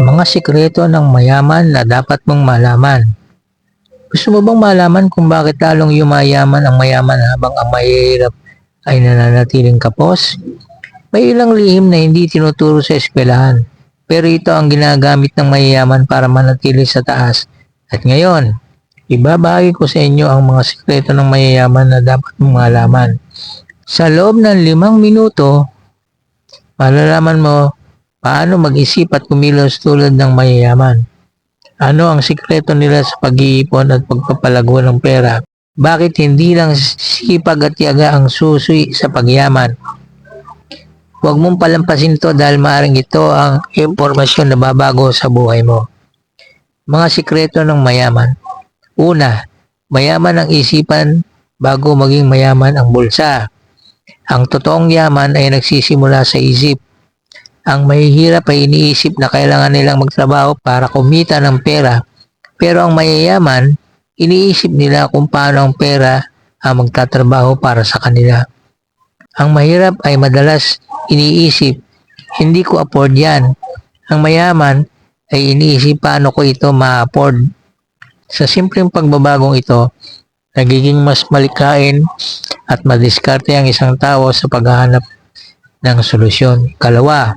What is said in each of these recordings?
Mga sikreto ng mayaman na dapat mong malaman. Gusto mo bang malaman kung bakit lalong yumayaman ang mayaman habang ang mahihirap ay nananatiling kapos? May ilang lihim na hindi tinuturo sa eskwelahan, pero ito ang ginagamit ng mayayaman para manatili sa taas. At ngayon, ibabahagi ko sa inyo ang mga sikreto ng mayayaman na dapat mong malaman. Sa loob ng limang minuto, malalaman mo paano mag-isip at kumilos tulad ng mayayaman. Ano ang sikreto nila sa pag-iipon at pagpapalago ng pera? Bakit hindi lang sipag at tiyaga ang susi sa pagyaman? Huwag mong palampasin to dahil maaaring ito ang impormasyon na babago sa buhay mo. Mga sikreto ng mayaman. Una, mayaman ang isipan bago maging mayaman ang bulsa. Ang totoong yaman ay nagsisimula sa isip. Ang mahihirap ay iniisip na kailangan nilang magtrabaho para kumita ng pera. Pero ang mayayaman, iniisip nila kung paano ang pera ang magtatrabaho para sa kanila. Ang mahirap ay madalas iniisip, hindi ko afford yan. Ang mayaman ay iniisip paano ko ito ma-afford. Sa simpleng pagbabagong ito, nagiging mas malikain at madiskarte ang isang tao sa paghahanap ng solusyon. Kalawa,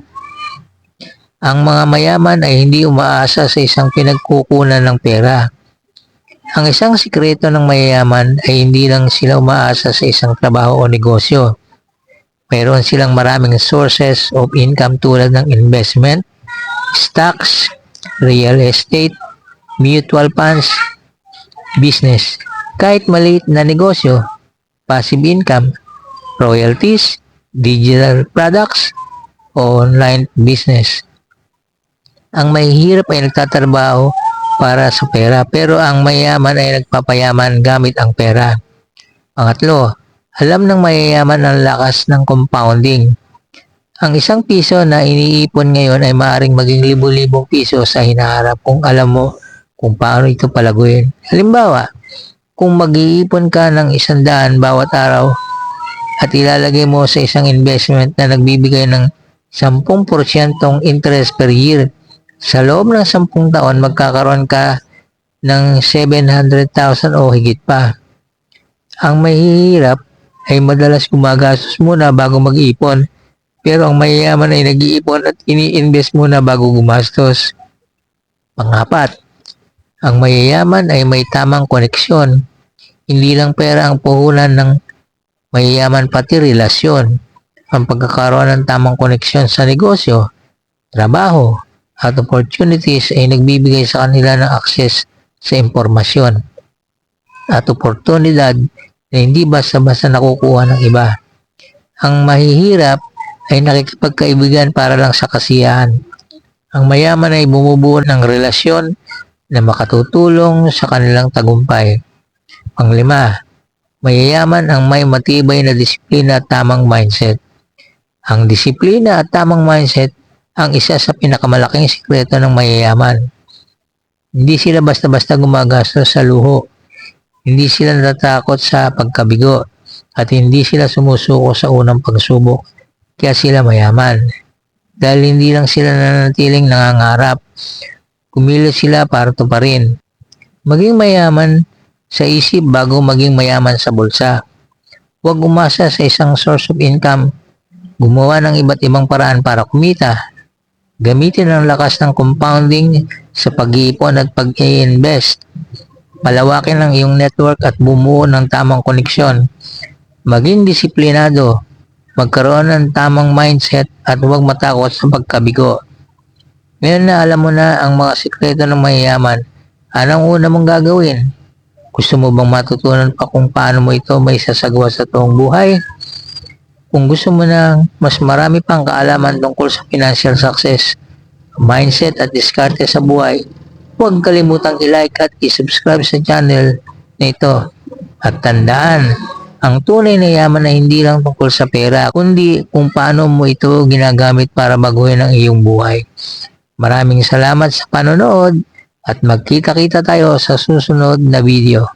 ang mga mayaman ay hindi umaasa sa isang pinagkukunan ng pera. Ang isang sikreto ng mayayaman ay hindi lang sila umaasa sa isang trabaho o negosyo. Mayroon silang maraming sources of income tulad ng investment, stocks, real estate, mutual funds, business. Kahit maliit na negosyo, passive income, royalties, digital products, o online business. Ang mahihirap ay nagtatrabaho para sa pera pero ang mayaman ay nagpapayaman gamit ang pera. Pangatlo, alam ng mayayaman ang lakas ng compounding. Ang isang piso na iniipon ngayon ay maaaring maging libo-libong piso sa hinaharap kung alam mo kung paano ito palaguin. Halimbawa, kung mag-iipon ka ng isang daan bawat araw at ilalagay mo sa isang investment na nagbibigay ng 10% interest per year, sa loob ng 10 taon magkakaroon ka ng 700,000 o higit pa. Ang mahihirap ay madalas gumagastos muna bago mag-ipon, pero ang mayayaman ay nag-iipon at ini-invest muna bago gumastos. Pangapat, ang mayayaman ay may tamang koneksyon. Hindi lang pera ang puhunan ng mayayaman pati relasyon. Ang pagkakaroon ng tamang koneksyon sa negosyo, trabaho, at opportunities ay nagbibigay sa kanila ng access sa impormasyon at oportunidad na hindi basta-basta nakukuha ng iba. Ang mahihirap ay nakikipagkaibigan para lang sa kasiyahan. Ang mayaman ay bumubuo ng relasyon na makatutulong sa kanilang tagumpay. Panglima, mayayaman ang may matibay na disiplina at tamang mindset. Ang disiplina at tamang mindset ang isa sa pinakamalaking sikreto ng mayayaman. Hindi sila basta-basta gumagastos sa luho. Hindi sila natatakot sa pagkabigo at hindi sila sumusuko sa unang pagsubok. Kaya sila mayaman. Dahil hindi lang sila nananatiling nangangarap. Kumilos sila para tuparin. Maging mayaman sa isip bago maging mayaman sa bulsa. Huwag umasa sa isang source of income. Gumawa ng iba't ibang paraan para kumita Gamitin ang lakas ng compounding sa pag-iipon at pag-i-invest. Palawakin ang iyong network at bumuo ng tamang koneksyon. Maging disiplinado, magkaroon ng tamang mindset at huwag matakot sa pagkabigo. Ngayon na alam mo na ang mga sikreto ng mayayaman, anong una mong gagawin? Gusto mo bang matutunan pa kung paano mo ito may sasagawa sa toong buhay? Kung gusto mo ng mas marami pang kaalaman tungkol sa financial success, mindset at diskarte sa buhay, huwag kalimutang i-like at i-subscribe sa channel na ito. At tandaan, ang tunay na yaman ay hindi lang tungkol sa pera, kundi kung paano mo ito ginagamit para baguhin ang iyong buhay. Maraming salamat sa panonood at magkita-kita tayo sa susunod na video.